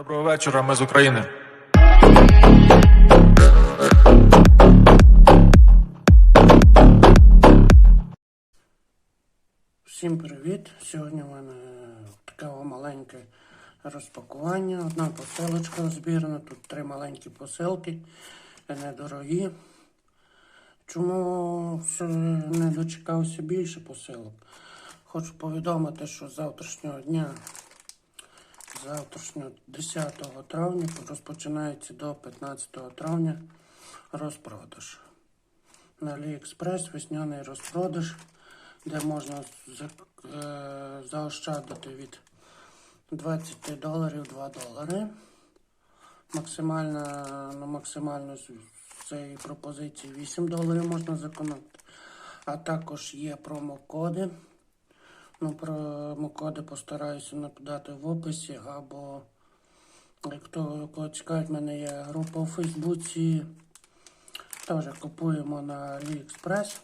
Доброго вечора, ми з України. Всім привіт! Сьогодні в мене таке маленьке розпакування. Одна посилочка збірна, тут три маленькі посилки, недорогі. Чому не дочекався більше посилок? Хочу повідомити, що з завтрашнього дня, завтрашнього 10 травня розпочинається до 15 травня розпродаж. На AliExpress весняний розпродаж, де можна е, заощадити від 20 доларів 2 долари. Максимальна, на максимальну з цієї пропозиції 8 доларів можна зекономити. А також є промокоди. Ну, промокоди постараюся нападати в описі або хто кого цікавить, в мене є група у Фейсбуці. Теж купуємо на AliExpress.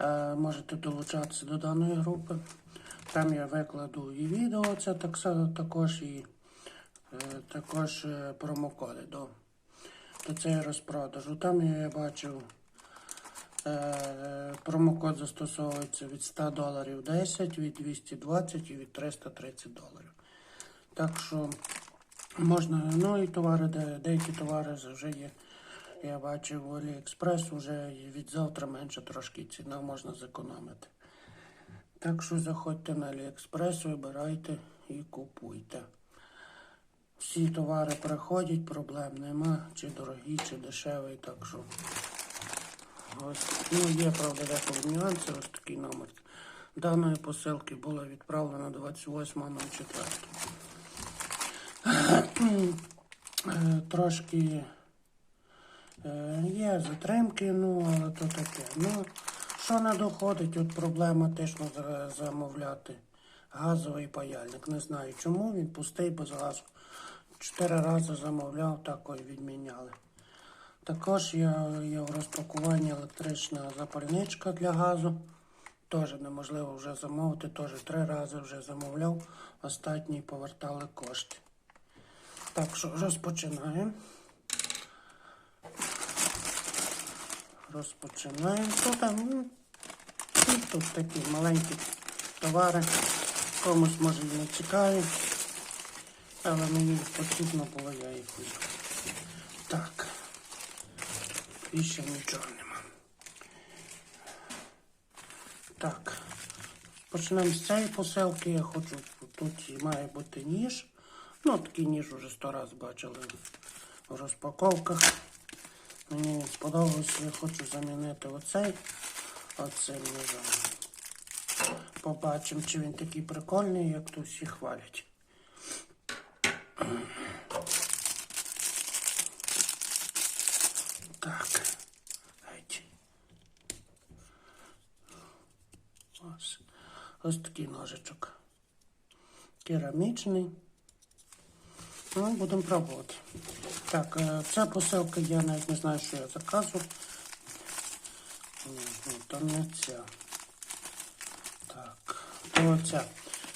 Е, можете долучатися до даної групи. Там я викладу і відео, це так, також і е, також е, промокоди до, до цієї розпродажу. Там я бачив промокод застосовується від 100 доларів 10, від 220 і від 330 доларів. Так що можна, ну і товари, деякі товари вже є. Я бачив у AliExpress вже від завтра менше трошки ціна можна зекономити. Так що заходьте на AliExpress, вибирайте і купуйте. Всі товари приходять, проблем нема, чи дорогі, чи дешеві, так що. Ось, ну, є, правда, деколи нюанси, ось такий номер. Даної посилки було відправлено 28.04. Е, Трошки е, є затримки, ну, але то таке. Ну, що не доходить, от проблема теж замовляти. Газовий паяльник. Не знаю чому, він пустий без газу. Чотири рази замовляв, такої відміняли. Також є, в розпакуванні електрична запальничка для газу. Теж неможливо вже замовити, теж три рази вже замовляв, останній повертали кошти. Так що розпочинаємо. Розпочинаємо. Тут, ну, ну, тут такі маленькі товари. Комусь може і не цікаві. Але мені потрібно було, я їх вибрав. Так. Нічого нема. Так. Почнемо з цієї посилки. Я хочу, тут має бути ніж. Ну, такий ніж вже сто раз бачили в розпаковках. Мені сподобався, я хочу замінити оцей оцим ножом. Побачимо, чи він такий прикольний, як то всі хвалять. Так. Геть. Ось. Ось такий ножичок. Керамічний. Ну, будемо пробувати. Так, е, ця посилка, я навіть не знаю, що я ні, то не ця. Так, то ця.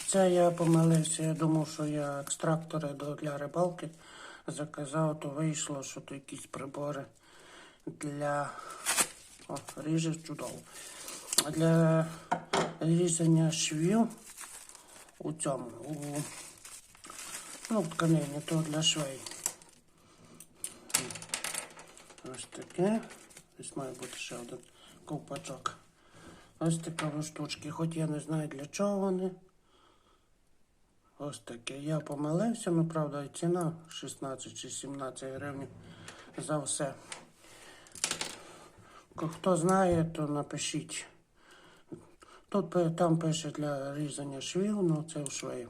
Це я помилився, я думав, що я екстрактори для рибалки заказав, то вийшло, що то якісь прибори для. О, ріже чудово. Для різання швів у цьому. У, ну, тканині, то для швей. Ось таке. Ось має бути ще один ковпачок. Ось такі штучки, хоч я не знаю для чого вони. Ось таке. Я помилився, ну правда, і ціна 16 чи 17 гривень за все. Хто знає, то напишіть. Тут там пише для різання швів, ну це в швеї.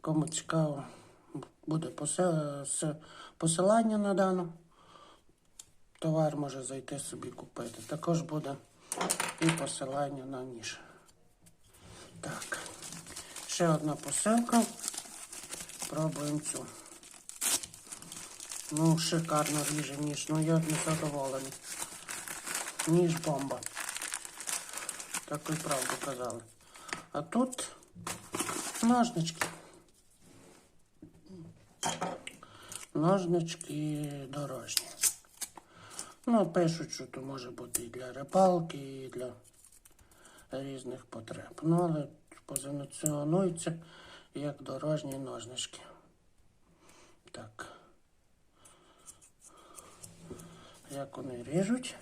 Кому цікаво, буде посилання на дану. Товар може зайти собі купити. Також буде і посилання на ніж. Так. Ще одна посилка. Пробуємо цю. Ну, шикарно ріже ніж. Ну я не задоволений. Ніж бомба. Таку й правду казали. А тут ножнички. Ножнички дорожні. Ну, пишуть, що то може бути і для рибалки, і для різних потреб. Ну, але позиціонуються як дорожні ножнички. Так. Як вони ріжуть?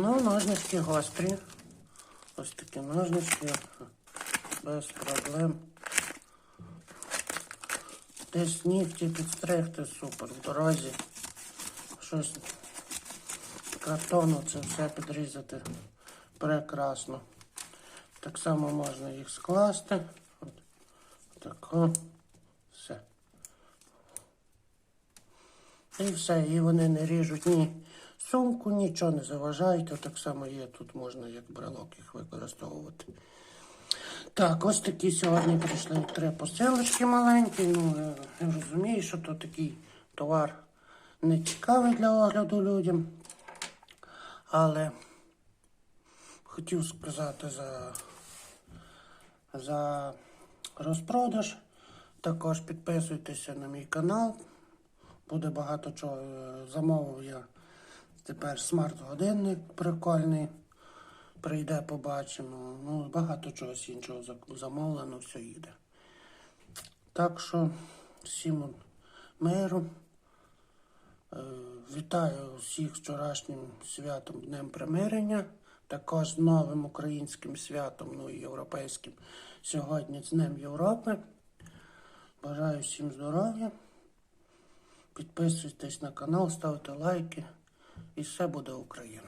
Ну, ножнички гострі. Ось такі ножнички без проблем. Десь нігті підстригти супер. В дорозі щось картону це все підрізати прекрасно. Так само можна їх скласти. От, тако. Все. І все, і вони не ріжуть ні сумку, нічого не заважають. От Так само є, тут можна як брелок їх використовувати. Так, ось такі сьогодні прийшли три посилочки маленькі. Ну, е, я розумію, що то такий товар не цікавий для огляду людям. Але хотів сказати за, за розпродаж. Також підписуйтеся на мій канал. Буде багато чого. Е, Замовив я тепер смарт-годинник прикольний. Прийде, побачимо. Ну, багато чогось іншого замовлено, все їде. Так що всім миру. Е, Вітаю всіх з вчорашнім святом Днем Примирення, також з новим українським святом, ну і європейським сьогодні з Днем Європи. Бажаю всім здоров'я. Підписуйтесь на канал, ставте лайки і все буде Україна.